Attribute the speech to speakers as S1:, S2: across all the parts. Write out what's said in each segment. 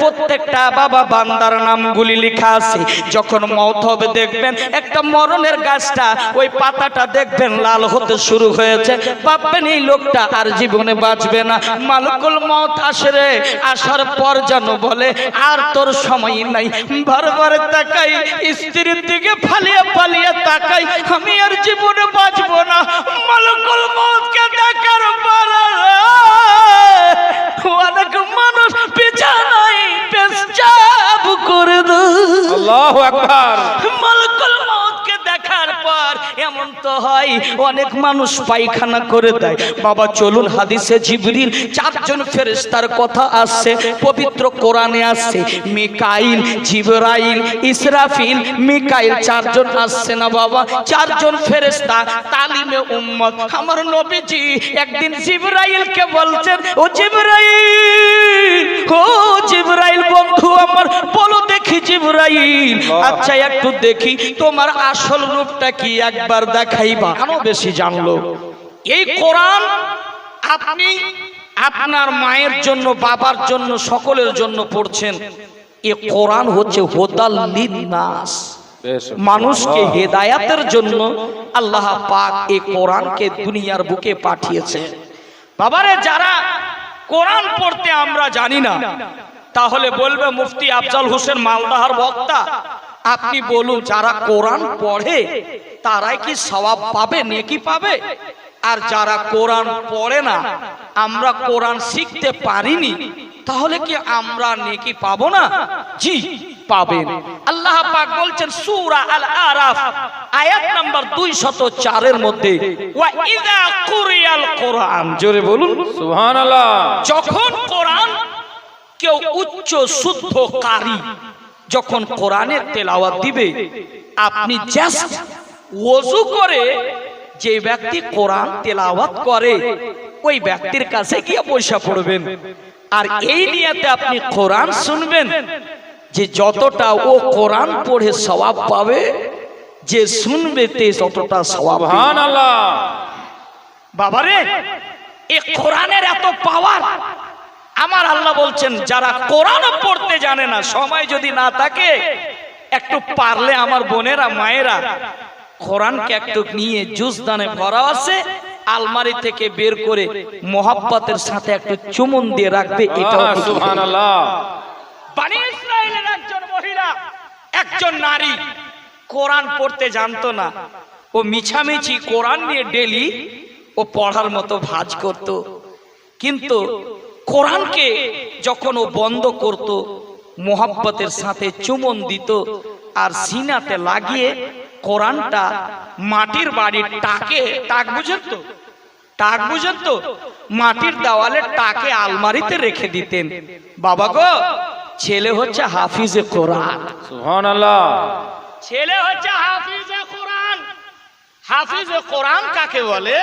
S1: প্রত্যেকটা বাবা বান্দার নামগুলি লেখা আছে। যখন মত হবে দেখবেন একটা মরণের গাছটা, ওই পাতাটা দেখবেন লাল হতে শুরু হয়েছে। ভাববেন এই লোকটা আর জীবনে বাঁচবে না। মালকুল মত আসে রে, আসার পর যেন বলে, আর তোর সময় নাই। বারবার তাকাই, স্ত্রীর দিকে ফালিয়ে ফালিয়ে তাকাই। আমি আর জীবনে বাঁচবো না। মালকুল মতকে দেখার পরে অনেক মানুষ বিছানায় পেশাব করে দেয়।
S2: আল্লাহু আকবার।
S1: মালকুল পর এমন তো হয়, অনেক মানুষ পায়খানা করে দেয়। বাবা, চলুন হাদিসে জিবরিল, চারজন ফেরেশতার কথা আসছে, পবিত্র কোরআনে আসছে। মিকাইল, জিবরাইল, ইসরাফিল, মিকাইল, চারজন আসছে না বাবা? চারজন ফেরেশতা, তালিমে উম্মত। আমার নবীজি একদিন জিবরাইলকে বলছেন, ও জিবরাইল! ও জিবরাইল বন্ধু আমার বলো দেখি জিবরাইল। আচ্ছা একটু দেখি তোমার আসল রূপটা কি একবার দেখাইবা। কেন বেশি জানলো। এই কোরআন আপনি আপনার মায়ের জন্য বাবার জন্য সকলের জন্য পড়ছেন। এ কোরআন হচ্ছে হোদাল নাস মানুষকে হেদায়াতের জন্য আল্লাহ পাক এই কোরআনকে দুনিয়ার বুকে পাঠিয়েছে বাবারে যারা কোরআন পড়তে আমরা জানি না। তাহলে বলবে মুফতি আফজাল হোসেন মালদাহার বক্তা, আপনি বলুন, যারা কোরআন পড়ে, তারাই কি স্বভাব পাবে, নেকি পাবে? আর যারা কোরআন পড়ে না, আমরা কোরআন শিখতে পারিনি, তাহলে কি আমরা নেকি পাবো না? জি। পাবেন। আল্লাহ পাক বলছেন সূরা আল আরাফ আয়াত নাম্বার 204 এর মধ্যে ওয়া ইযা কুরিয়াল কোরআন। জোরে বলুন।
S2: সুবহানাল্লাহ।
S1: যখন কোরআন কেউ উচ্চ শুদ্ধ কারি যখন কোরআনের তেলাওয়াত দিবে আপনি জাস্ট ওযু করে যে ব্যক্তি কোরআন তেলাওয়াত করে ওই ব্যক্তির কাছে গিয়ে পয়সা পড়বেন। আর এই নিয়েতে আপনি কোরআন শুনবেন। যে যতটা ও কোরআন পড়ে স্বভাব পাবে যে শুনবে তে ততটা।
S2: সুবহানাল্লাহ।
S1: বাবারে এ কোরআনের এত পাওয়ার আমার আল্লাহ বলছেন যারা কোরআন পড়তে জানে না সময় যদি না থাকে একটু পারলে আমার বোনেরা মায়েরা কোরআনকে একটু নিয়ে জুস দানে ভরা আছে আলমারি থেকে বের করে মোহাব্বতের সাথে একটু চুমুন দিয়ে রাখবে কিন্তু
S2: সুবহানাল্লাহ।
S1: বানি ইসরায়েলের একজন মহিলা, একজন নারী। কোরআন পড়তে জানতো না। ও মিছামিছি কোরআন নিয়ে ডেলি ও পড়ার মতো ভাজ করত। কিন্তু কোরআনকে যখন ও বন্ধ করত, মোহাব্বতের সাথে চুমন দিত আর সিনাতে লাগিয়ে কোরআনটা মাটির বাড়ির টাকে টাক বুঝেন তো টাক বুঝেন তো মাটির দেওয়ালে টাকে আলমারিতে রেখে দিতেন। বাবা গো ছেলে হচ্ছে হাফিজে কোরআন।
S2: সুবহানাল্লাহ।
S1: ছেলে হচ্ছে হাফিজে কোরআন। হাফিজে কোরআন কাকে বলে?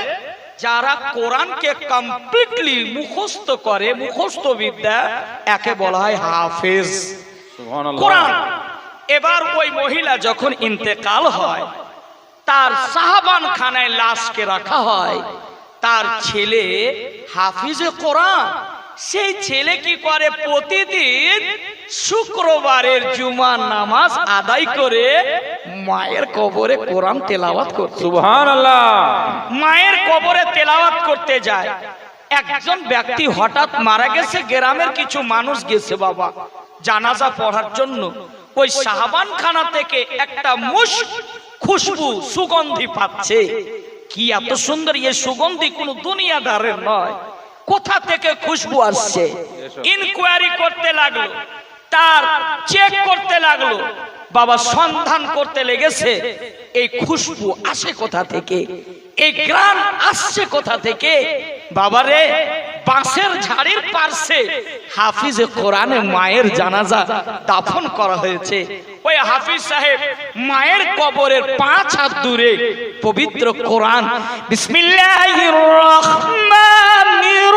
S1: যারা কোরআনকে কমপ্লিটলি মুখস্থ করে মুখস্থ বিদ্যা একে বলা হয় হাফিজ। কোরআন। এবার ওই মহিলা যখন ইন্তেকাল হয় তার সাহাবান খানায় লাশকে রাখা হয় তার ছেলে হাফিজে কোরআন। সেই ছেলে কি করে প্রতিদিন শুক্রবারের জুমার নামাজ আদায় করে মায়ের কবরে কোরআন তেলাওয়াত করত
S2: সুবহানাল্লাহ।
S1: মায়ের কবরে তেলাওয়াত করতে যায়। একজন ব্যক্তি হঠাৎ মারা গেছে গ্রামের কিছু মানুষ গেছে বাবা জানাজা পড়ার জন্য। ওই সাহাবান খানা থেকে একটা মুশ খুশবু সুগন্ধি পাচ্ছে। কি এত সুন্দর এই সুগন্ধি কোনো দুনিয়াদারের নয়। কোথা থেকে খুশবু আসছে? ইনকোয়ারি করতে লাগল তার চেক করতে লাগল বাবা সন্ধান করতে লেগেছে এই খুশবু আসে কোথা থেকে? এই গ্রাম আসছে কোথা থেকে? বাবারে বাঁশের ঝাড়ির পার্শ্বে হাফিজে কোরআনে মায়ের জানাজা দাফন করা হয়েছে। ওই হাফিজ সাহেব মায়ের কবরের পাঁচ হাত দূরে পবিত্র কোরআন বিসমিল্লাহির রহমানির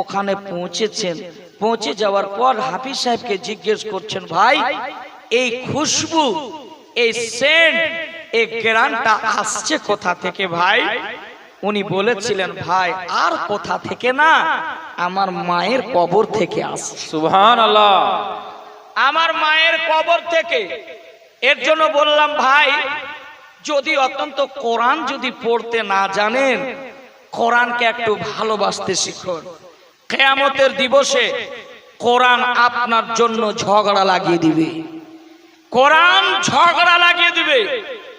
S1: ওখানে পৌঁছেছেন। পৌঁছে যাওয়ার পর হাফিজ সাহেবকে জিজ্ঞেস করছেন ভাই এই খুশবু এই সেন্ট এই গ্রানটা আসছে কোথা থেকে ভাই? উনি বলেছিলেন ভাই আর কোথা থেকে না? আমার মায়ের কবর থেকে আসছে।
S2: সুবহান আল্লাহ
S1: আমার মায়ের কবর থেকে। এর জন্য বললাম ভাই যদি অত্যন্ত কোরআন যদি পড়তে না জানেন কোরআনকে একটু ভালোবাসতে শিখুন। কেয়ামতের দিবসে কোরআন আপনার জন্য ঝগড়া লাগিয়ে দিবে। কোরআন ঝগড়া লাগিয়ে দিবে।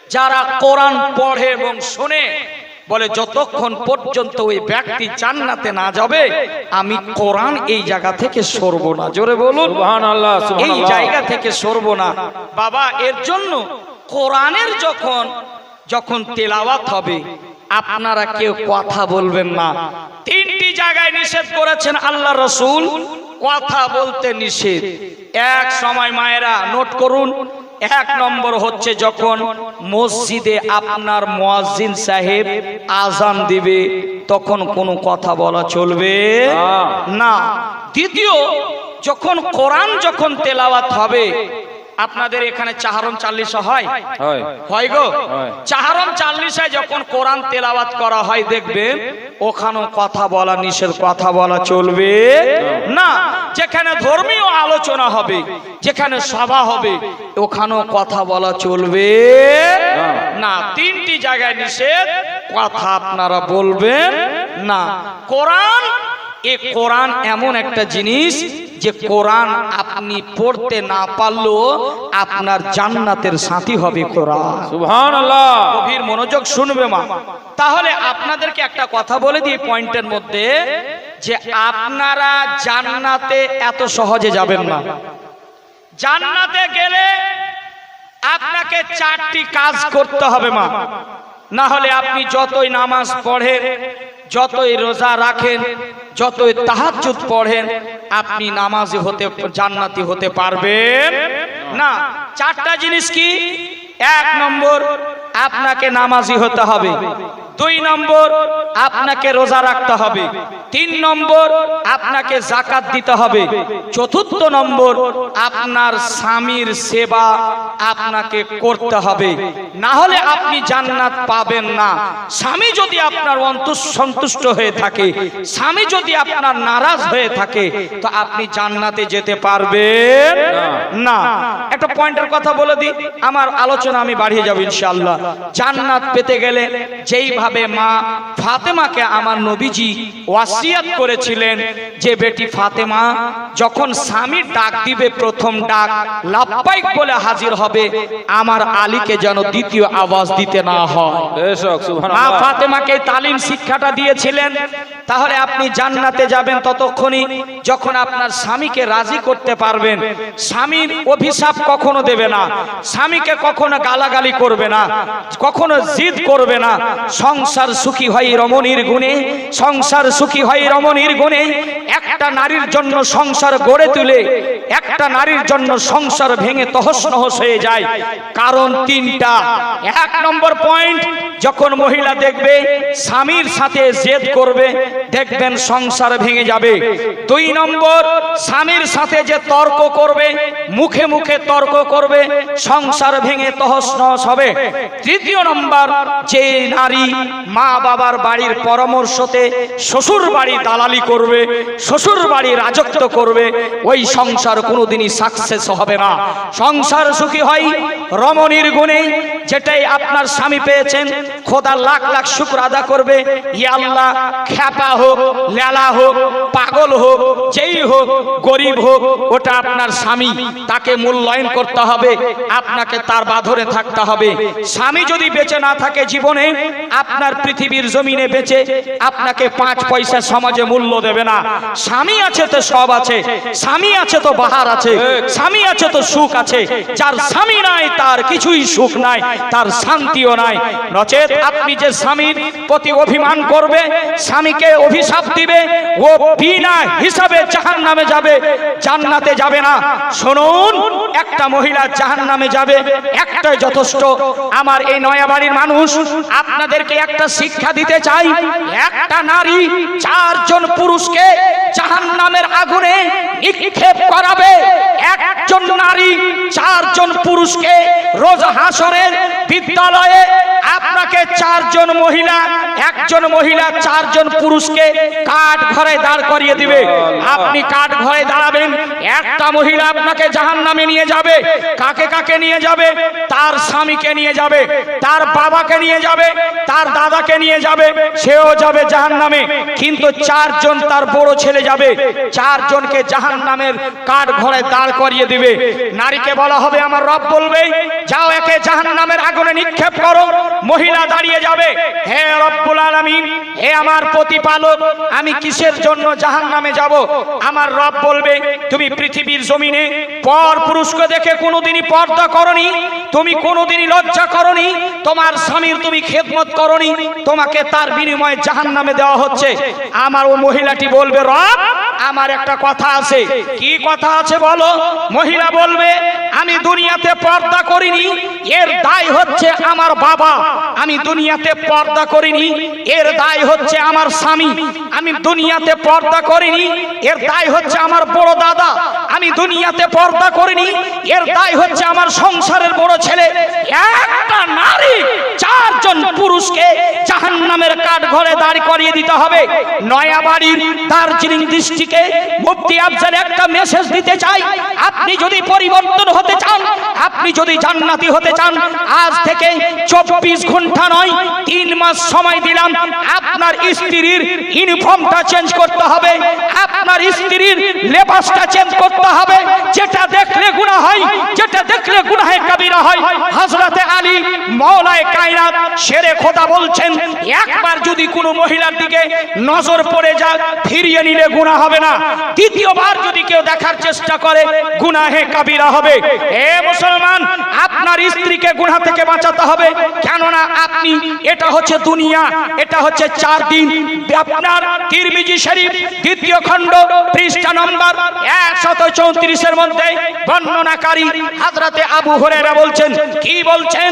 S1: যারা কোরআন পড়ে এবং শোনে বলে যতক্ষণ পর্যন্ত ওই ব্যক্তি জান্নাতে না যাবে আমি কোরআন এই জায়গা থেকে সরব না। জোরে বলুন। এই জায়গা থেকে সরব না। বাবা এর জন্য কোরআনের যখন যখন তেলাওয়াত হবে আপনারা কেউ কথা বলবেন না। তিনটি জায়গায় নিষেধ করেছেন আল্লাহ রসুল। কথা বলতে নিষেধ। এক সময় মায়েরা নোট করুন এক নম্বর হচ্ছে যখন মসজিদে আপনার মুয়াজ্জিন সাহেব আজান দিবে তখন কোনো কথা বলা চলবে
S2: না।
S1: না। দ্বিতীয় যখন কোরআন যখন তেলাওয়াত হবে আপনাদের এখানে চাহারম চাল্লিশ হয়?
S2: হয়।
S1: গো। চাহারম চাল্লিশায় যখন কোরআন তেলাওয়াত করা হয় দেখবেন ওখানেও কথা বলা নিষেধ কথা বলা চলবে না। যেখানে ধর্মীয় আলোচনা হবে যেখানে সভা হবে ওখানেও কথা বলা চলবে
S2: না।
S1: না। তিনটি জায়গায় নিষেধ কথা আপনারা বলবেন না। কোরআন এ কোরআন এমন একটা জিনিস যে কোরআন আপনি পড়তে না পারলেও আপনার জান্নাতের সাথী হবে কোরআন। গভীর মনোযোগ শুনবে মা। তাহলে আপনাদেরকে একটা কথা বলে দিই পয়েন্টের মধ্যে যে আপনারা জান্নাতে এত সহজে যাবেন না। জান্নাতে গেলে আপনাকে চারটি কাজ করতে হবে মা। না হলে আপনি যতই নামাজ পড়েন যতই রোজা রাখেন, যতই তাহাজ্জুদ পড়েন, আপনি নামাজি হতে, জান্নাতি হতে পারবেন না। চারটা জিনিস কি? এক নম্বর আপনাকে নামাজি হতে হবে। দুই নম্বর আপনাকে রোজা রাখতে হবে। তিন নম্বর আপনাকে জাকাত দিতে হবে। চতুর্থ নম্বর আপনার স্বামীর সেবা আপনাকে করতে হবে। না হলে আপনি জান্নাত পাবেন না। স্বামী যদি আপনার সন্তুষ্ট হয়ে থাকে স্বামী যদি আপনার নারাজ হয়ে থাকে তো আপনি জান্নাতে যেতে পারবেন না। একটা পয়েন্টের কথা বলে দিই। আমার আলোচনা আমি বাড়িয়ে যাব ইনশাআল্লাহ। জান্নাত পেতে গেলে যেইভাবে মা ফাতেমাকে আমার নবীজি ওয়াসিয়াত করেছিলেন যে বেটি ফাতেমা যখন স্বামীর ডাক দিবে প্রথম ডাক লাভবাইক বলে হাজির হবে আমার আলীকে যেন দ্বিতীয় আওয়াজ দিতে না হয়। মা ফাতেমাকে তালিম শিক্ষাটা দিয়েছিলেন তাহলে আপনি জান্নাতে যাবেন ততক্ষণই যখন আপনার স্বামীকে রাজি করতে পারবেন। স্বামীর অভিশাপ কখনো দেবে না স্বামীকে কখনো গালাগালি করবে না। কখনো জিদ করবে না। সংসার সুখী হয় রমণীর গুণে, সংসার সুখী হয় রমণীর গুণে। একটা নারীর জন্য সংসার গড়ে তুলে, একটা নারীর জন্য সংসার ভেঙে তহস নহস হয়ে যায়। কারণ তিনটা। এক নম্বর পয়েন্ট, যখন মহিলা দেখবে স্বামীর সাথে জেদ করবে, দেখবেন সংসার ভেঙে যাবে। দুই নম্বর, স্বামীর সাথে যে তর্ক করবে, মুখে মুখে তর্ক করবে, সংসার ভেঙে তহস নহস হবে। তৃতীয় নম্বর, যে নারী মা বাবার বাড়ির পরামর্শতে শ্বশুর বাড়ি দালালি করবে, শ্বশুর বাড়ি রাজত্ব করবে, ওই সংসার কোনোদিনই সাকসেস হবে না। সংসার সুখী হয় রমণীর গুণে, যেটাই আপনার স্বামী পেয়েছেন, খোদা লাখ লাখ শুক্র আদা করবে, ইয়া আল্লাহ, খ্যাপা হোক, লেলা হোক, পাগল হোক, যেই হোক, গরিব হোক, ওটা আপনার স্বামী, তাকে মূল্যায়ন করতে হবে, আপনাকে তার বাঁধরে থাকতে হবে। স্বামী যদি বেঁচে না থাকে জীবনে, আপনার পৃথিবীর জমিনে বেঁচে আপনাকে পাঁচ পয়সা সমাজে মূল্য দেবে না। স্বামী আছে তো সব আছে, স্বামী আছে তো বাহার আছে, স্বামী আছে তো সুখ আছে। যার স্বামী নাই, তার কিছুই সুখ নাই, তার শান্তিও নাই। নচেত আপনি যে স্বামীর প্রতি অভিমান করবে, স্বামীকে অভিশাপ দিবে, ও বিনা হিসাবে জাহান নামে যাবে, জান্নাতে যাবে না। শুনুন একটা মহিলা জাহান নামে যাবে, একটাই যথেষ্ট। আমার এই নয়াবাড়ির মানুষ, আপনাদেরকে একটা শিক্ষা দিতে চাই। একটা নারী চারজন পুরুষকে জাহান নামের আগুনে নিক্ষেপ করাবে। একজন নারী, চারজন পুরুষকে রোজ হাসরের বিদ্যালয়ে আপনাকে চারজন মহিলা, একজন মহিলা, চারজন পুরুষকে কাঠ ঘরে দাঁড় করিয়ে দিবে। আপনি কাঠ ঘরে দাঁড়াবেন, একটা মহিলা আপনাকে জাহান নামে নিয়ে যাবে, কাকে কাকে নিয়ে যাবে? তার স্বামীকে নিয়ে যাবে, তার বাবাকে নিয়ে যাবে, তার দাদাকে নিয়ে যাবে, সেও যাবে জাহান নামে কিন্তু চারজন তার বড় ছেলে যাবে, চারজনকে জাহান নামের কাঠ ঘরে দাঁড় করিয়ে দিবে। নারীকে বলা হবে আমার রব বলবে, যাও একে জাহান নামের আগুনে নিক্ষেপ করো, মহিলা দাঁড়িয়ে যাবে। হে রব্বুল আলামিন, হে আমার প্রতিপালক, আমি কিসের জন্য জাহান নামে যাব? আমার রব বলবে, তুমি পৃথিবীর জমিনে পর পুরুষকে দেখে কোনোদিনই পর্দা করনি, তুমি কোনোদিনই লজ্জা করনি, তোমার স্বামীর তুমি খেদমত করনি, তোমাকে তার বিনিময়ে জাহান নামে দেওয়া হচ্ছে। আমার ও মহিলাটি বলবে, রব আমার একটা কথা আছে। কি কথা আছে বলো? মহিলা বলবে আমি দুনিয়াতে পর্দা করিনি। এর দায় হচ্ছে আমার বাবা। আমি দুনিয়াতে পর্দা করিনি। এর দায় হচ্ছে আমার স্বামী। আমি দুনিয়াতে পর্দা করিনি। এর দায় হচ্ছে আমার বড় দাদা। আমি দুনিয়াতে পর্দা করিনি। এর দায় হচ্ছে আমার সংসারের বড় ছেলে। একটা নারী, চারজন পুরুষকে জাহান নামের কাঠ ঘরে দাঁড় করিয়ে দিতে হবে। নয়াবাড়ির দার্জিলিং দৃষ্টিকে মুক্তি আফজাল একটা মেসেজ দিতে চাই। আপনি যদি পরিবর্তন হতে চান, আপনি যদি জান্নাতি হতে চান, আজ থেকে চব্বিশ ঘণ্টা নয়, তিন মাস সময় দিলাম, আপনার স্ত্রীর ইউনিফর্মটা চেঞ্জ করতে হবে, আপনার স্ত্রীর লেবাসটা চেঞ্জ করতে হবে, যেটা দেখলে গুণা হয়, যেটা দেখলে গুনাহে কাবিরা হয়। হযরতে আলী মওলায়ে কায়নাত শেরে খোদা বলছেন, একবার যদি কোনো মহিলার দিকে নজর পড়ে যায়, ফিরিয়ে নিলে গুনাহ হবে না। দ্বিতীয়বার যদি কেউ দেখার চেষ্টা করে, গুনাহে কাবিরা হবে। এ মুসলমান, আপনার স্ত্রীকে গুনাহ থেকে বাঁচাতে হবে। কেননা আপনি, এটা হচ্ছে দুনিয়া, এটা হচ্ছে চার দিন। আপনার তিরমিজি শরীফ, দ্বিতীয় খণ্ড, পৃষ্ঠা নম্বর একশত চৌত্রিশের মধ্যে বর্ণনাকারী হাজরাতে আবু হরেরা বলছেন, কি বলছেন?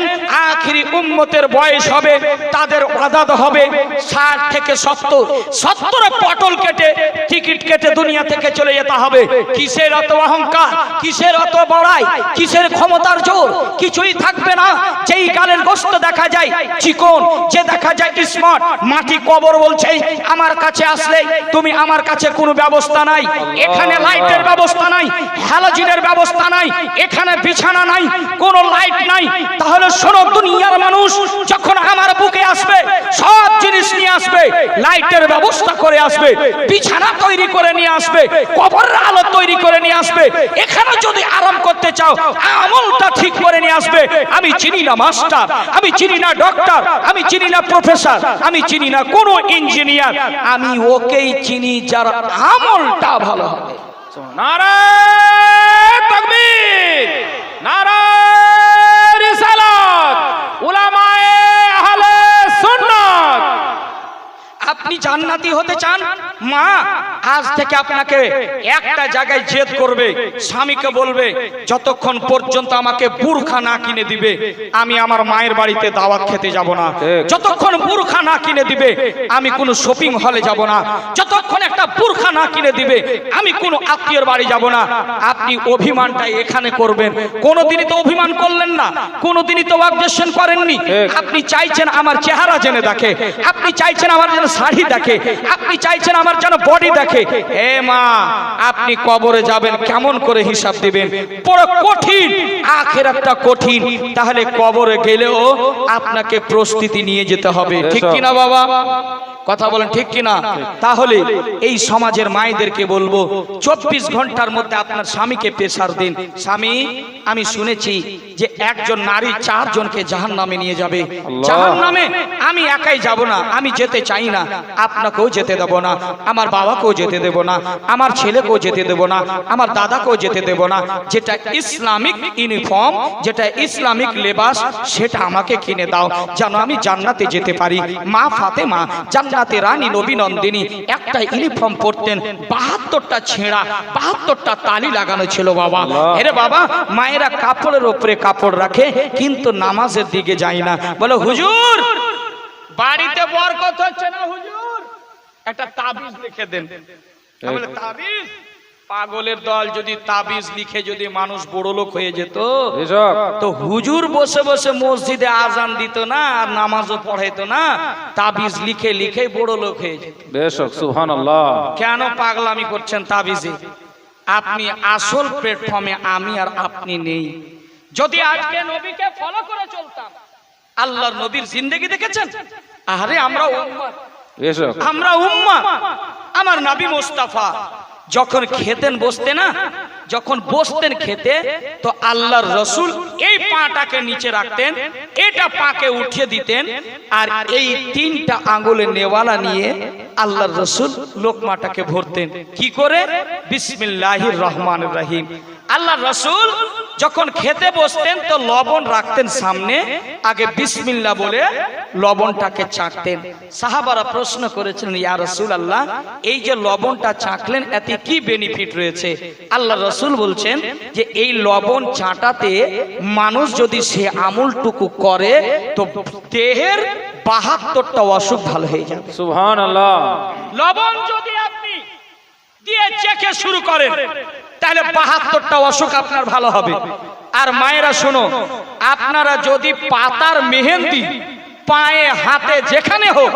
S1: আখিরি উম্মতের বয়স হবে, তাদের আদাদ হবে ষাট থেকে সত্তর। সত্তর পটল কেটে, টিকিট কেটে দুনিয়া থেকে চলে যেতে হবে। কিসের অত অহংকার? কিসের অত বড়াই? কিসের ক্ষমতার জোর? কিছুই থাকবে না। যেই গালের গোস্ত দেখা যায়, চিকন, যে দেখা যায় স্মার্ট মাটি কবর বলছে, আমার কাছে আসলে তুমি আমার কাছে কোনো ব্যবস্থা নাই। এখানে লাইটের ব্যবস্থা নাই হ্যালোজিনের ব্যবস্থা নাই, এখানে বিছানা নাই, কোনো লাইট নাই। তাহলে শোনো, দুনিয়ার মানুষ যখন আমার বুকে আসবে, সব জিনিস নিয়ে আসবে লাইটের ব্যবস্থা করে আসবে, বিছানা তৈরি করে নিয়ে আসবে, কবরের আলো তৈরি করে নিয়ে আসবে। এখানে যদি আরাম করতে চাও আমলটা ঠিক করে নিয়ে আসবে। আমি চিনি না মাস্টার, আমি চিনি না ডক্টর, আমি চিনি না প্রফেসর, আমি চিনি না কোনো ইঞ্জিনিয়ার। আমি ওকেই চিনি যার আমলটা ভালো হবে।
S2: নারায় তাকবীর, নারায় রিসালাত উলামায়ে
S1: আপনি জান্নাতি হতে চান? মা আজ থেকে আপনাকে একটা জায়গায় জেদ করবে স্বামীকে বলবে যতক্ষণ পর্যন্ত আমাকে বুরখা না কিনে দিবে আমি আমার মায়ের বাড়িতে দাওয়াত খেতে যাব না। যতক্ষণ বুরখা না কিনে দিবে আমি কোনো শপিং হলে যাব না। যতক্ষণ একটা বুরখা না কিনে দিবে আমি কোনো আত্মীয়র বাড়ি যাব না। আপনি অভিমানটা এখানে করবেন। কোনোদিনই তো অভিমান করলেন না। কোনোদিনই তো অবজেকশন করেননি। আপনি চাইছেন আমার চেহারা জেনে দেখে। আপনি চাইছেন আমার যেন শাড়ি দেখে। আপনি চাইছেন আমার যেন বডি দেখে। এ মা আপনি কবরে যাবেন কেমন করে হিসাব দিবেন? বড় কঠিন আখের একটা কঠিন। তাহলে কবরে গেলেও আপনাকে প্রস্তুতি নিয়ে যেতে হবে। ঠিক
S2: এসব।
S1: কিনা বাবা? কথা বলেন ঠিক কিনা? তাহলে এই সমাজের মায়েদেরকে বলব চব্বিশ ঘণ্টার মধ্যে আপনার স্বামীকে পেশার দিন। স্বামী আমি শুনেছি যে একজন নারী চারজনকে জাহান নামে নিয়ে যাবে। জাহান নামে আমি একাই যাব না আমি যেতে চাই না। আপনাকেও যেতে দেব না আমার বাবাকেও যেতে দেব না আমার ছেলেকেও যেতে দেব না আমার দাদাকেও যেতে দেব না। যেটা ইসলামিক ইউনিফর্ম যেটা ইসলামিক লেবাস সেটা আমাকে কিনে দাও। যেন আমি জান্নাতে যেতে পারি। মা ফাতেমা জান্নাতে রানী নবী নন্দিনী একটা ইউনিফর্ম পরতেন বাহাত্তরটা ছেঁড়া বাহাত্তরটা তালি লাগানো ছিল বাবা। এরে বাবা মায়েরা কাপড়ের ওপরে কাপড় রাখে কিন্তু নামাজের দিকে যায় না। বলে হুজুর বাড়িতে বরকত হচ্ছে না হুজুর? একটা তাবিজ লিখে দেন। বলি, তাবিজ? পাগলের দল যদি তাবিজ লিখে যদি মানুষ বড় লোক হয়ে যেত তো হুজুর বসে বসে মসজিদে আজান দিত না আর নামাজও পড়াইতো না তাবিজ লিখে লিখে বড় লোক হয়ে যেত। কেন পাগলামি করছেন তাবিজে? আপনি আসল প্ল্যাটফর্মে আমি আর আপনি নেই। যদি আজকে নবীকে ফলো করে চলতাম আল্লাহর নবীর জিন্দগি দেখেছেন? আরে আমরা আমরা উম্মা, আমার নাবি মোস্তাফা। যখন খেতেন বসতে না, যখন বসতেন খেতে, তো আল্লাহর রসুল এই পাটাকে নিচে রাখতেন, এটা পাকে উঠিয়ে দিতেন, আর এই তিনটা আঙ্গুলে নেওয়ালা নিয়ে আল্লাহর রসুল লোকমাটাকে ভরতেন। কি করে? বিসমিল্লাহির রহমান রহিম। আল্লাহ রসুল যখন খেতে বসতেন তো লবণ রাখতেন সামনে আগে বিসমিল্লা বলে লবণটাকে চাকতেন সাহাবারা প্রশ্ন করেছিলেন ইয়া রসুল আল্লাহ এই যে লবণটা চাকলেন এতে কি বেনিফিট রয়েছে? আল্লাহ রসুল বলছেন যে এই লবণ চাটাতে মানুষ যদি সে আমুলটুকু করে তো দেহের বাহাত্তরটা অসুখ ভালো হয়ে যাবে।
S2: সুহান আল্লাহ
S1: লবণ যদি আপনি দিয়ে চেখে শুরু করেন তাহলে বাহাত্তরটা অসুখ আপনার ভালো হবে। আর মায়েরা শুনো আপনারা যদি পাতার মেহেন্দি পায়ে হাতে যেখানে হোক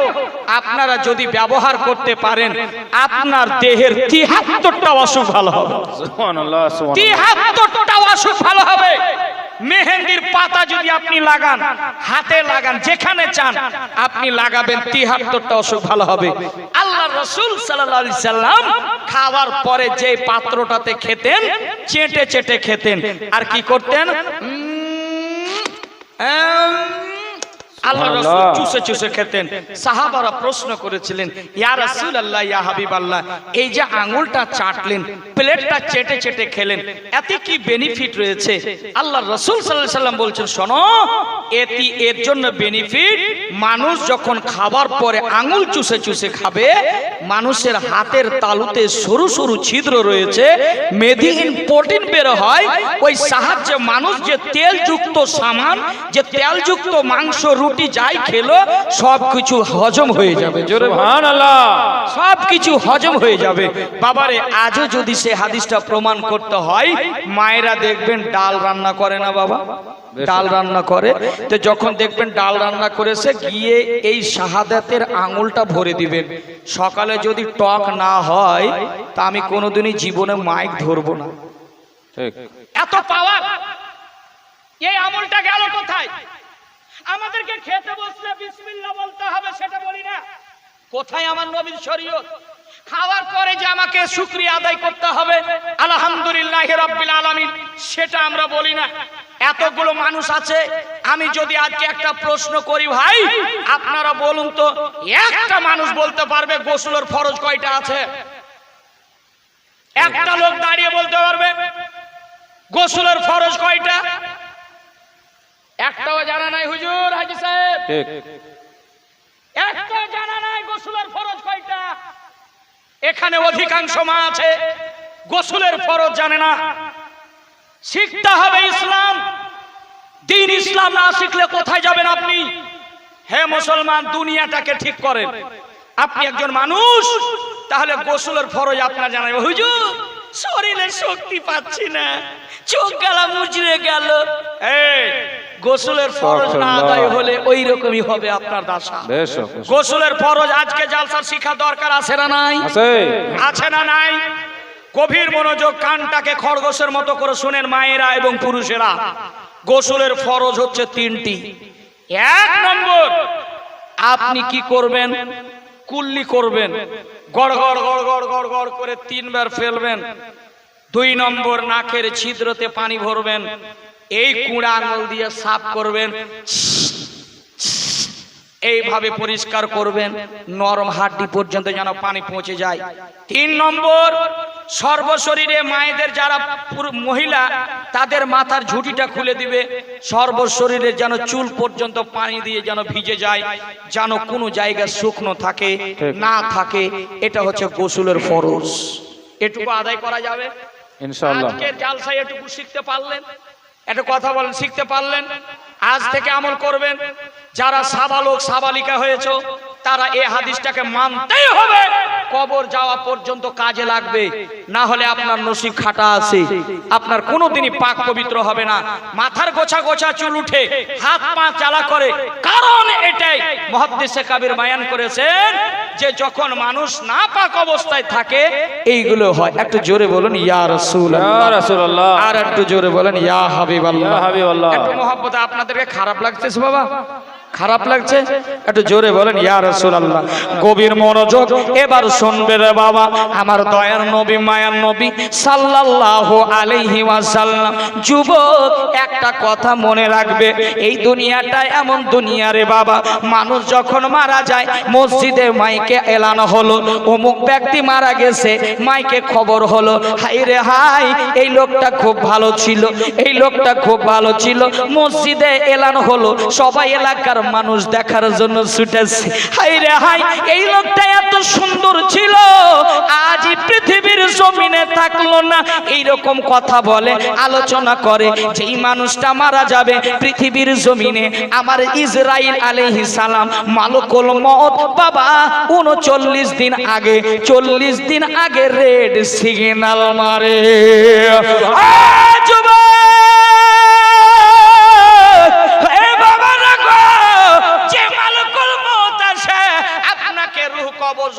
S1: আপনারা যদি ব্যবহার করতে পারেন আপনার দেহের তিহাত্তরটা অসুখ ভালো হবে। তিহাত্তরটা অসুখ ভালো হবে। মেহেন্দির পাতা যদি আপনি লাগান, হাতে লাগান, যেখানে চান, আপনি লাগাবেন, তিহাত্তরটা অসুখ ভালো হবে। আল্লাহ রসুল সাল্লাম খাওয়ার পরে যে পাত্রটাতে খেতেন, চেটে চেটে খেতেন। আর কি করতেন? আল্লাহ রসুল। চুষে চুষে খেতেন সাহাবারা প্রশ্ন করেছিলেন ইয়া রাসূল আল্লাহ ইয়া হাবিব আল্লাহ এই যে আঙুলটা চাটলেন প্লেটটা চেটে চেটে খেলেন এতে কি বেনিফিট রয়েছে আল্লাহ রসুল সাল্লাহ সাল্লাম বলছেন শোনো এটি এর জন্য বেনিফিট মানুষ যখন খাবার পরে আঙুল চুষে চুষে খাবে মানুষের হাতের তালুতে সরু সরু ছিদ্র রয়েছে মেদিহীন প্রোটিন বের হয় ওই সাহায্যে মানুষ যে তেলযুক্ত সামান যে তেলযুক্ত মাংস রুটি যাই খেলো সব কিছু হজম হয়ে যাবে জোরে সব কিছু হজম হয়ে যাবে। বাবারে আজও যদি সে হাদিসটা প্রমাণ করতে হয় মায়েরা দেখবেন ডাল রান্না করে না বাবা। ডাল রান্না করে। তো যখন দেখবেন ডাল রান্না করেছে গিয়ে এই শাহাদাতের আঙুলটা ভরে দিবেন। সকালে যদি টক না হয় তা আমি কোনোদিনই জীবনে মাইক ধরবো না।
S2: ঠিক।
S1: এত পাওয়ার! এই আমলটা গেল কোথায়? আমাদেরকে খেতে বসলে বিসমিল্লাহ বলতে হবে সেটা বলি না। কোথায় আমার নবীর শরীয়ত? খাওয়ার পরে যে আমাকে শুকরিয়া আদায় করতে হবে আলহামদুলিল্লাহ রাব্বিল আলামিন সেটা আমরা বলি না। এতগুলো মানুষ আছে আমি যদি আজকে একটা প্রশ্ন করি ভাই আপনারা বলুন তো একটা মানুষ বলতে পারবে গোসলের ফরজ কয়টা আছে? একটা লোক দাঁড়িয়ে বলতে পারবে গোসলের ফরজ কয়টা? একটাও জানা নাই হুজুর হাজি সাহেব।
S2: ঠিক।
S1: একটা জানা নাই গোসলের ফরজ কয়টা। এখানে অধিকাংশ মা আছে গোসলের ফরজ জানে না। শিখতে হবে ইসলাম। দিন ইসলাম না শিখলে কোথায় যাবেন আপনি? হে মুসলমান দুনিয়াটাকে ঠিক করেন। আপনি একজন মানুষ তাহলে গোসলের ফরজ আপনার জানাই হুজুর শরীরের শক্তি পাচ্ছি না। চোখ গেলা মুজরে গেল। গোসলের ফরজ না আদায় হলে ওই রকমই হবে আপনার
S2: বেশক
S1: গোসলের ফরজ আজকে জালসার শিক্ষা দরকার আছে না নাই?
S2: আছে।
S1: আছে না নাই? গভীর মনোযোগ কানটাকে খরগোশের মতো করে শুনেন মায়েরা এবং পুরুষেরা। গোসলের ফরজ হচ্ছে তিনটি। এক নম্বর, আপনি কি করবেন? কুল্লি করবেন। গড় গড় গড় গড় গড় গড় করে তিনবার ফেলবেন। দুই নম্বর, নাকের ছিদ্রতে পানি ভরবেন। এই কুড়া আঙুল দিয়ে সাফ করবেন। এইভাবে পরিষ্কার করবেন নরম হাড্ডি পর্যন্ত যেন পানি পৌঁছে যায়। তিন নম্বর সর্বশরীরে মায়েদের যারা মহিলা তাদের মাথার ঝুঁটিটা খুলে দিবে। সর্বশরীরে যেন চুল পর্যন্ত পানি দিয়ে যেন ভিজে যায় যেন কোনো জায়গা শুকনো থাকে না থাকে এটা হচ্ছে গোসলের ফরজ। এটুকু আদায় করা যাবে।
S2: ইনশাআল্লাহ।
S1: আজকের জালসায় এটুকু শিখতে পারলেন। একটা কথা বলেন, শিখতে পারলেন? আজ থেকে আমল করবেন। যারা সাবালক, সাবালিকা হয়েছ, তারা এ হাদিসটাকে মানতেই হবে। কবর যাওয়া পর্যন্ত কাজে লাগবে। না হলে আপনার নসিব খাটা আছে। আপনার কোনোদিনই পাক পবিত্র হবে না। মাথার গোছা গোছা চুল উঠে হাত পা চালা করে। কারণ এটাই মহাদ্দেশে কাবির বায়ান করেছেন যে যখন মানুষ না পাক অবস্থায় থাকে এইগুলো হয়। একটু জোরে বলুন ইয়া রাসূল
S2: ইয়া রাসূলুল্লাহ।
S1: আর একটু জোরে বলেন ইয়া হাবিবাল্লাহ।
S2: হাবিবাল্লাহ।
S1: একটু মহব্বতে আপনাদেরকে খারাপ লাগতেছে বাবা। খারাপ লাগছে? একটু জোরে বলেন, ইয়া রাসূলুল্লাহ। গভীর মনোযোগ, এবার শুনবে রে বাবা। আমার দয়ার নবী, মায়ার নবী সাল্লাল্লাহু আলাইহি ওয়াসাল্লাম। যুবক, একটা কথা মনে রাখবে। এই দুনিয়াটা এমন দুনিয়া রে বাবা। মানুষ যখন মারা যায়, মসজিদে মাইকে এলানো হলো। অমুক ব্যক্তি মারা গেছে, মাইকে খবর হলো। হাই রে হাই, এই লোকটা খুব ভালো ছিল, এই লোকটা খুব ভালো ছিল। মসজিদে এলানো হলো। সবাই এলাকার মানুষ দেখার জন্য ছুটেছে। হাই রে হাই এই লোকটা এত সুন্দর ছিল। আজ পৃথিবীর জমিনে থাকল না। এই রকম কথা বলে, আলোচনা করে, যেই মানুষটা মারা যাবে পৃথিবীর জমিনে, আমার ইসরাইল আলাইহিস সালাম মালকুল মত বাবা, উনচল্লিশ দিন আগে, চল্লিশ দিন আগে রেড সিগন্যাল মারে। যুবক!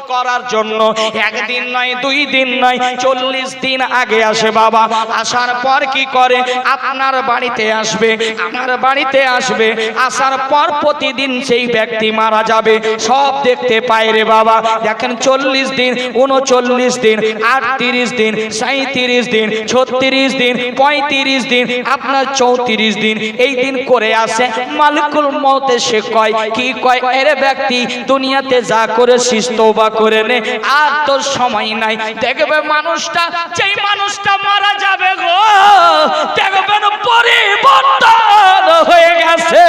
S1: করার জন্য একদিন নয়, দুই দিন নয়, চল্লিশ দিন আগে আসে বাবা। আসার পর কি করে? আপনার বাড়িতে আসবে, আমার বাড়িতে আসবে। আসার পর প্রতিদিন সেই ব্যক্তি মারা যাবে। সব দেখতে পায় রে বাবা। দেখেন চল্লিশ দিন, উনচল্লিশ দিন, আটত্রিশ দিন সাঁত্রিশ দিন, ছত্রিশ দিন, পঁয়ত্রিশ দিন, আপনার চৌত্রিশ দিন। এই দিন করে আসে। মালিকুল মতে সে কয়, কি কয়? এর ব্যক্তি, দুনিয়াতে যা করে বা করে নে। আর তোর সময় নাই। দেখবে মানুষটা, যেই মানুষটা মারা যাবে গো, দেখবেন পরিবর্তন হয়ে গেছে।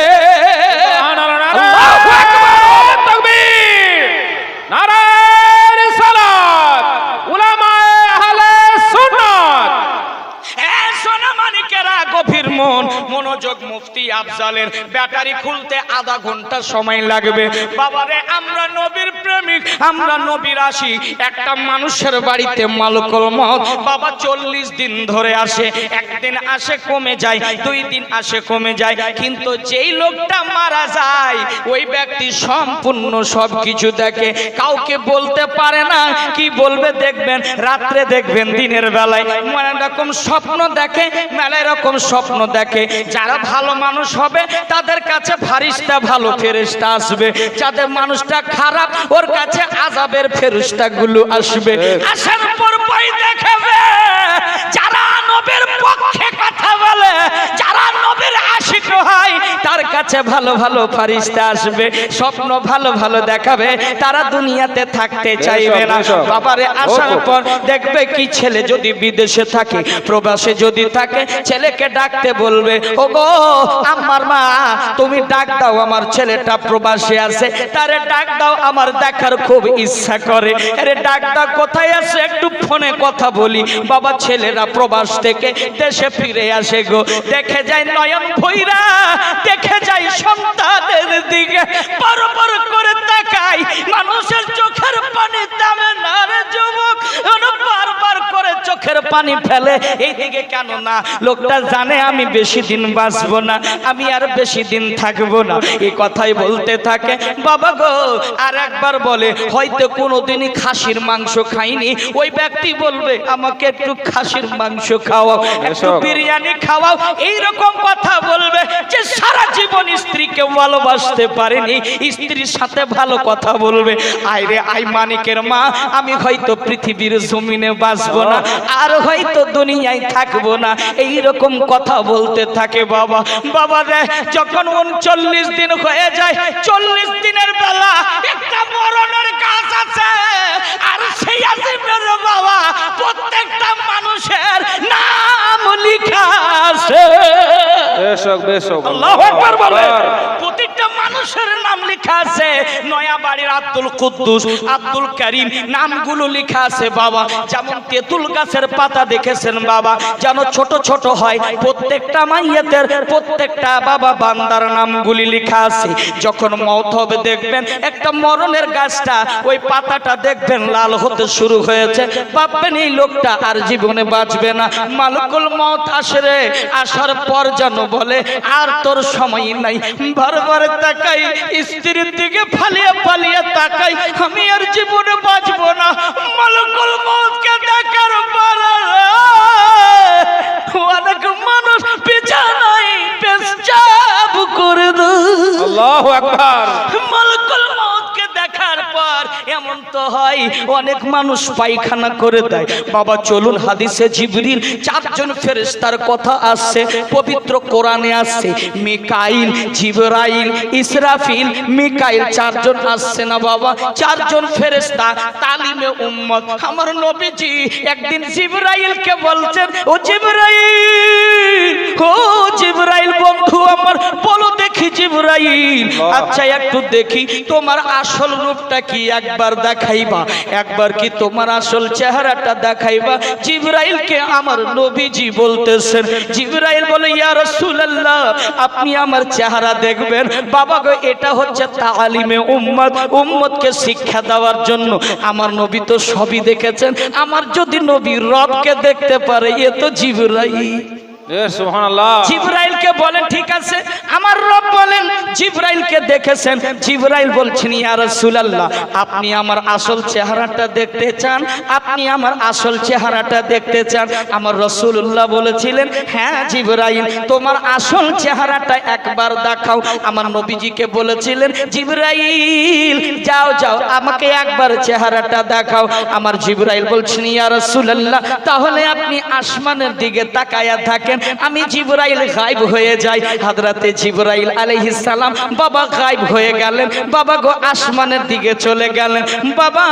S1: মন, মনোযোগ মুফতি আফজালের। ব্যাটারি খুলতে আধা ঘণ্টা সময় লাগবে। বাবারে, আমরা নবীর প্রেমিক, আমরা নবীর আসি। একটা মানুষের বাড়িতে মালকল মত বাবা চল্লিশ দিন ধরে আসে। একদিন আসে, কমে যায়। দুই দিন আসে, কমে যায়। কিন্তু যেই লোকটা মারা যায়, ওই ব্যক্তি সম্পূর্ণ সব কিছু দেখে। কাউকে বলতে পারে না। কি বলবে দেখবেন, রাত্রে দেখবেন, দিনের বেলায়। মানে রকম স্বপ্ন দেখে মেলা রকম স্বপ্ন দেখে। যারা ভালো মানুষ হবে, তাদের কাছে ফারিস্তা ভালো ফেরিস্তা আসবে। যাদের মানুষটা খারাপ, ওর কাছে আজাবের ফেরিস্তা গুলো আসবে আসার পর দেখবে যারা নবীর পক্ষে কথা বলে, যারা আশিক হয় তার কাছে ভালো ভালো ফারিস্তা আসবে স্বপ্ন ভালো ভালো দেখাবে তারা দুনিয়াতে থাকতে চাইবে না। বাবারে আসার পর দেখবে কি ছেলে যদি বিদেশে থাকে প্রবাসে যদি থাকে ছেলেকে ডাকতে বলবে ও গো আমার মা তুমি ডাক দাও আমার ছেলেটা প্রবাসে আছে তারে ডাক দাও আমার দেখার খুব ইচ্ছা করে। আরে ডাক দাও কোথায় আছে? একটু ফোনে কথা বলি। বাবা ছেলেরা প্রবাস থেকে দেশে ফিরে আসে গো। দেখে যায় নয়ন ভৈরা দেখে যাই সন্তানের দিকে। পর পর করে তাকাই, মানুষের চোখের পানি দামে না রে যুবক। বারবার চোখের পানি ফেলে। এই দিকে কেন না? লোকটা জানে আমি বেশি দিন বাঁচবো না আমি আর বেশি দিন থাকব না। এই কথাই বলতে থাকে। বাবা গো আর একবার বলে হয়তো কোনোদিনই খাসির মাংস খাইনি। ওই ব্যক্তি বলবে আমাকে একটু খাসির মাংস খাওয়াও একটু বিরিয়ানি খাওয়াও। এই রকম কথা বলবে যে সারা জীবন স্ত্রী স্ত্রীকে ভালোবাসতে পারেনি। স্ত্রীর সাথে ভালো কথা বলবে। আইরে আই মানিকের মা আমি হয়তো পৃথিবীর জমিনে বাঁচবো না। আর হয়তো দুনিয়ায় থাকব না। এই রকম কথা বলতে থাকে বাবা। বাবা রে, যখন উনচল্লিশ দিন হয়ে যায়, চল্লিশ দিনের বেলা একটা মরণের কাজ আছে। আর সেই আছে বাবা প্রত্যেকটা মানুষের নাম লিখা আছে
S2: বেশক বেশক।
S1: আল্লাহু আকবার বলে প্রত্যেকটা মানুষের নাম লেখা আছে। নয়া বাড়ির আব্দুল কুদ্দুস আব্দুল করিম নামগুলো লেখা আছে বাবা। যেমন তেঁতুল গাছের পাতা দেখেছেন বাবা। যেন ছোট ছোট হয় প্রত্যেকটা মাইয়াতের প্রত্যেকটা বাবা বান্দার নামগুলি লেখা আছে। যখন মত হবে দেখবেন একটা মরণের গাছটা ওই পাতাটা দেখবেন লাল হতে শুরু হয়েছে। ভাববেন এই লোকটা আর জীবনে বাঁচবে না। মালকুল মত আসে রে। আসার পর যেন বলে, আর তোর সময় নাই। বারবার তাকাই, স্ত্রীর দিকে ফালিয়ে পালিয়ে তাকাই। আমি আর জীবনে বাঁচবো না। মালকুল মতকে দেখার অনেক মানুষ বিছানায় পেশাব করে দু
S2: আল্লাহু আকবার।
S1: এমন তো হয় অনেক মানুষ পায়খানা করে দেয়। বাবা চলুন হাদিসে জিবরিল চারজন ফেরেশতার কথা আসছে পবিত্র কোরআনে আসছে। মিকাইল জিবরাইল ইসরাফিল মিকাইল চারজন আসছে না বাবা? চারজন ফেরেশতা তালিমে উম্মত। আমার নবীজি একদিন জিবরাইলকে বলছেন ও জিবরাইল ও জিবরাইল বন্ধু আমার বলো দেখি জিবরাইল। আচ্ছা একটু দেখি তোমার আসল রূপটা কি একবার দেখাইবা, একবার কি তোমার আসল চেহারাটা দেখাইবা? জিবরাইলকে আমার নবীজি বলতেছেন, জিবরাইল বলে, ইয়া রাসূলুল্লাহ, আপনি আমার চেহারা দেখবেন। বাবা গো, এটা হচ্ছে তালিমে উম্মত। উম্মতকে শিক্ষা দেওয়ার জন্য আমার নবী তো সবই দেখেছেন। আমার যদি নবী রবকে দেখতে পারে, এ তো জিবরাইল। জিব্রাইলকে বলেন, ঠিক আছে। আমার রব বলেন, জিব্রাইলকে দেখেছেন। জিব্রাইল বলছেন, ইয়া রাসূলুল্লাহ, আপনি আমার আসল চেহারাটা দেখতে চান? আপনি আমার আসল চেহারাটা দেখতে চান? আমার রাসূলুল্লাহ বলেছিলেন হ্যাঁ জিব্রাইল, তোমার আসল চেহারাটা একবার দেখাও। আমার নবীজিকে বলেছিলেন, জিব্রাইল, যাও যাও, আমাকে একবার চেহারাটা দেখাও। আমার জিব্রাইল বলছেন, ইয়া রাসূলুল্লাহ, তাহলে আপনি আসমানের দিকে তাকায়া থাকেন। আমি জিবরাইল গায়েব হয়ে যাই। হযরতে জিবরাইল আলাইহিস সালাম বাবা গায়েব হয়ে গেলেন। বাবা গো আসমানের দিকে চলে গেলেন। বাবা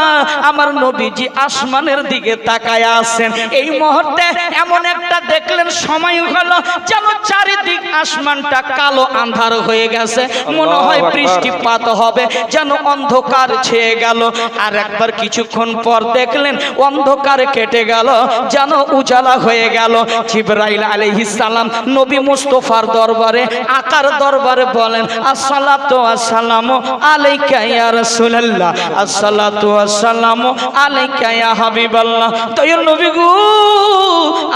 S1: আমার নবীজি আসমানের দিকে তাকায়া আছেন। এই মুহূর্তে এমন একটা দেখলেন সময় হলো যেন চারিদিক আসমানটা কালো আন্ধার হয়ে গেছে। মনে হয় বৃষ্টিপাত হবে যেন অন্ধকার ছেয়ে গেল। আর একবার কিছুক্ষণ পর দেখলেন অন্ধকার কেটে গেল যেন উজালা হয়ে গেল। জিবরাইল আলাইহিস সালাম, নবী মুস্তফার দরবারে, আকার দরবারে বলেন, আসসালাতু আসসালামু আলাইকা ইয়া রাসূলুল্লাহ, আসসালাতু আসসালামু আলাইকা ইয়া হাবিবাল্লাহ। তাইর নবী গো,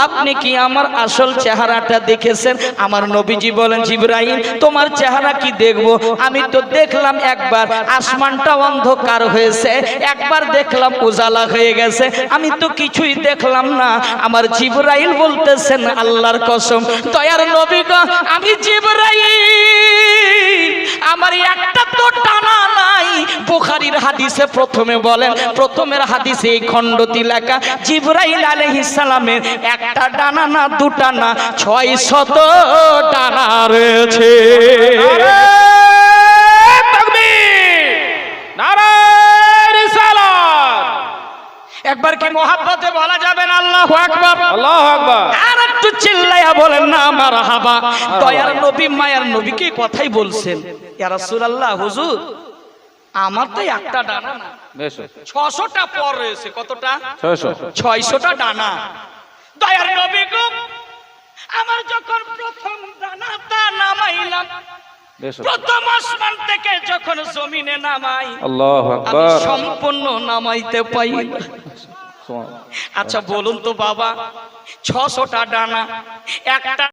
S1: আপনি কি আমার আসল চেহারাটা দেখেছেন? আমার নবীজি বলেন, জিব্রাইল, তোমার চেহারা কি দেখব? আমি তো দেখলাম একবার, আসমানটা অন্ধকার হয়েছে, একবার দেখলাম উজালা হয়ে গেছে, আমি তো কিছুই দেখলাম না। আমার জিব্রাইল বলতেছেন, আল্লাহর কসম দয়ার নবী গো আমি জিব্রাইল। আমার একটা তো টানা নাই। বুখারীর হাদিসে প্রথমে বলেন প্রথমের হাদিসে এই খণ্ডটি লেখা জিব্রাইল আলাইহিস সালামের একটা ডানা না দুটা না ছয় শত ডানা রয়েছে। একবার কি মোহাব্বতে বলা যাবে না? আল্লাহু আকবার।
S2: আল্লাহু আকবার।
S1: একটু চিল্লাইয়া বলেন না আমার হাবা দয়ার নবী মায়ার নবীকে কথাই বলছেন? ইয়া রাসূলুল্লাহ হুজুর আমার তো একটা ডানা না। ছশোটা পর রয়েছে কতটা?
S2: 600
S1: ছয়শটা ডানা। দয়ার নবী গো আমার যখন প্রথম ডানাটা নামাইলাম
S2: বেশক
S1: প্রথম আসমান থেকে যখন জমিনে নামাই
S2: আল্লাহু
S1: সম্পূর্ণ নামাইতে পাই আচ্ছা বলুন তো বাবা ছশোটা ডানা একটা